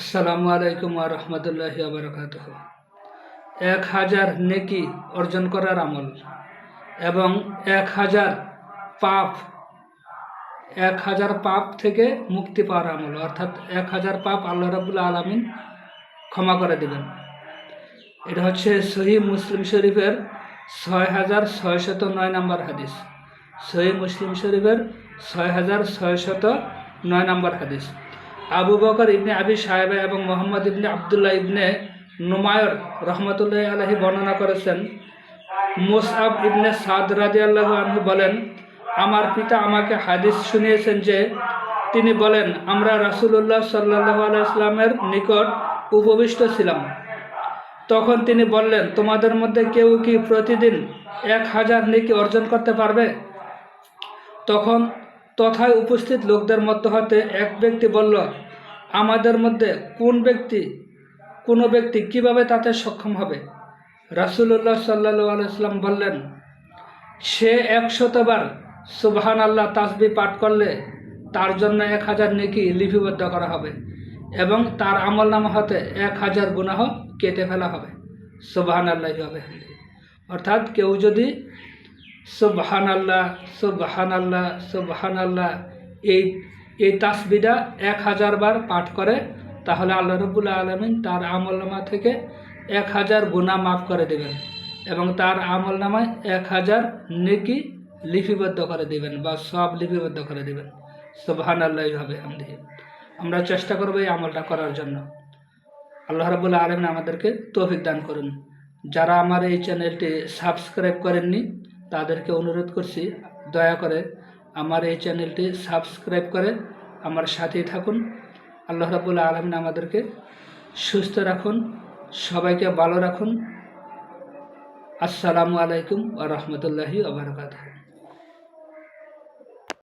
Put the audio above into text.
আসসালামু আলাইকুম আ রহমতুল্লাহ বারকাত এক হাজার নেকি অর্জন করার আমল এবং এক হাজার পাপ, এক হাজার পাপ থেকে মুক্তি পাওয়ার আমল, অর্থাৎ এক হাজার পাপ আল্লাহ রাবুল্লা আলমিন ক্ষমা করে দেবেন। এটা হচ্ছে সহি মুসলিম শরীফের ছয় হাজার ছয়শত নয় নম্বর হাদিস। সহি মুসলিম শরীফের ছয় হাজার ছয়শত নয় নম্বর হাদিস। আবু বকর ইবনে আবি সাহেব এবং মোহাম্মদ ইবনে আবদুল্লাহ ইবনে নুমায়র রহমতুল্লাহ আলহী বর্ণনা করেছেন। মুসআব ইবনে সাদ রাজি আল্লাহ আনহু বলেন, আমার পিতা আমাকে হাদিস শুনিয়েছেন যে, তিনি বলেন, আমরা রাসুলুল্লাহ সাল্লাহ আলাইসলামের নিকট উপবিষ্ট ছিলাম। তখন তিনি বললেন, তোমাদের মধ্যে কেউ কি প্রতিদিন এক হাজার নেকি অর্জন করতে পারবে? তখন তথায় উপস্থিত লোকদের মধ্য হতে এক ব্যক্তি বলল, আমাদের মধ্যে কোন ব্যক্তি, কোনো ব্যক্তি কীভাবে তাতে সক্ষম হবে? রাসুল্লাহ সাল্লু আলাইসলাম বললেন, সে একশতবার সুবহান আল্লাহ তাসবি পাঠ করলে তার জন্য এক হাজার নেকি লিপিবদ্ধ করা হবে এবং তার আমল নামা হতে এক হাজার গুনাহ কেটে ফেলা হবে। সুবহান আল্লাহ হবে অর্থাৎ কেউ যদি সুবহান আল্লাহ সুবহান আল্লাহ সুবহান আল্লাহ এই এই তাসবিদা এক হাজার বার পাঠ করে, তাহলে আল্লাহ রবুল্লা আলমিন তার আমলনামা থেকে এক হাজার গুণা মাফ করে দেবেন এবং তার আমলনামায় এক হাজার নেকি লিপিবদ্ধ করে দেবেন বা সব লিপিবদ্ধ করে দেবেন। সুবহান আল্লাহ হবে আমদিহি আমরা চেষ্টা করব এই আমলটা করার জন্য। আল্লাহ রবুল্লা আলমিন আমাদেরকে তৌফিক দান করুন। যারা আমার এই চ্যানেলটি সাবস্ক্রাইব করেননি তাদেরকে অনুরোধ করছি, দয়া করে আমার এই চ্যানেলটি সাবস্ক্রাইব করে আমার সাথেই থাকুন। আল্লাহ রাবুল আলমিন আমাদেরকে সুস্থ রাখুন, সবাইকে ভালো রাখুন। আসসালামু আলাইকুম আ রহমতুল্লাহি